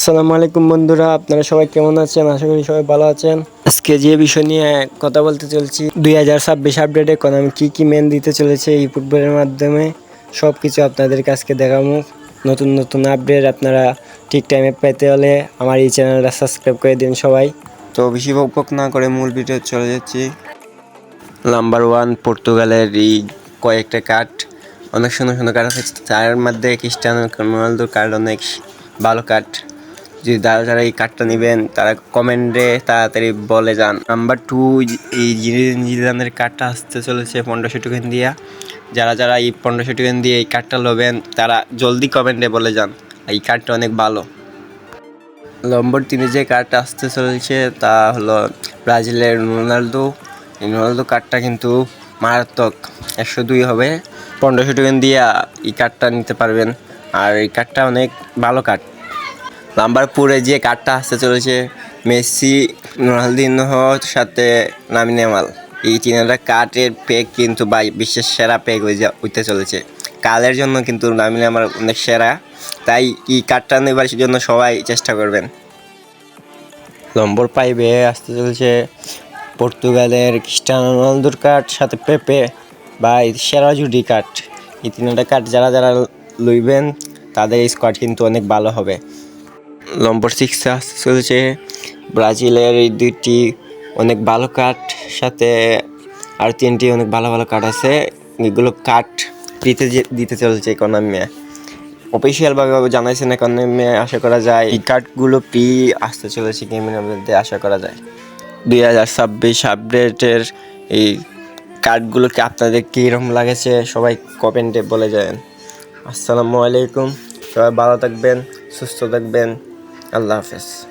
আসসালামু আলাইকুম বন্ধুরা, আপনারা সবাই কেমন আছেন? আশা করি সবাই ভালো আছেন। আজকে যে বিষয় নিয়ে কথা বলতে চলছি, দুই হাজার ছাব্বিশ আপডেটে কোন আমি কী কী মেন দিতে চলেছে এই ফুটবলের মাধ্যমে সব কিছু আপনাদের কাছকে দেখাবো। নতুন নতুন আপডেট আপনারা ঠিক টাইমে পেতে হলে আমার এই চ্যানেলটা সাবস্ক্রাইব করে দিন সবাই। তো বেশি বক না করে মূল ভিডিও চলে যাচ্ছি। নাম্বার ওয়ান পর্তুগালের এই কয়েকটা কার্ড অনেক সুন্দর সুন্দর কার্ড আছে, তার মধ্যে ক্রিস্টিয়ানো রোনালদোর কার্ড অনেক ভালো কার্ড যদি যারা যারা এই কার্ডটা নেবেন, তারা কমেন্টে তাড়াতাড়ি বলে যান। নাম্বার টু এই জিদানের কার্ডটা আসতে চলেছে পনেরোশো টোকেন দিয়া। যারা যারা এই পনেরোশো টোকেন দিয়ে এই কার্ডটা নেবেন তারা জলদি কমেন্টে বলে যান। এই কার্ডটা অনেক ভালো। নম্বর তিনে যে কার্ডটা আসতে চলেছে, তা হলো ব্রাজিলের রোনালদো। এই রোনালদো কার্ডটা কিন্তু মারাত্মক। একশো দুই হবে। পনেরোশো টোকেন দিয়ে এই কার্ডটা নিতে পারবেন। আর এই কার্ডটা অনেক ভালো কার্ড নাম্বার ফোরে যে কার্ডটা আসতে চলেছে, মেসি রোনালদিনহোর সাথে নামিন নেমাল এই তিনটা কার্ডের পেক কিন্তু বাই বিশ্বের সেরা পেক হইতে চলেছে। কালের জন্য কিন্তু নামিন আমার অনেক সেরা। তাই এই কার্ডটা নেবার জন্য সবাই চেষ্টা করবেন। নম্বর পাইবে আসতে চলেছে পর্তুগালের খ্রিস্টানো রোনালদোর কার্ড, সাথে পেপে। বা সেরা জুডি কার্ড। এই তিনটা কার্ড যারা যারা লইবেন, তাদের স্কোয়াড কিন্তু অনেক ভালো হবে। নম্বর সিক্সে আসতে চলেছে। ব্রাজিলের এই দুইটি অনেক ভালো কার্ড সাথে আর তিনটি অনেক ভালো ভালো কার্ড আছে। এগুলো কার্ড দিতে দিতে চলেছে ইকোনমি অফিসিয়ালভাবে জানাইছেন ইকোনমি আশা করা যায়। এই কার্ডগুলো পি আসতে চলেছে গেমের মধ্যে, আশা করা যায়। দুই হাজার ছাব্বিশ আপডেটের এই কার্ডগুলোকে আপনাদের কীরকম লাগেছে, সবাই কমেন্টে বলে যাবেন আসসালামু আলাইকুম, সবাই ভালো থাকবেন, সুস্থ থাকবেন। আল্লাহ হাফেজ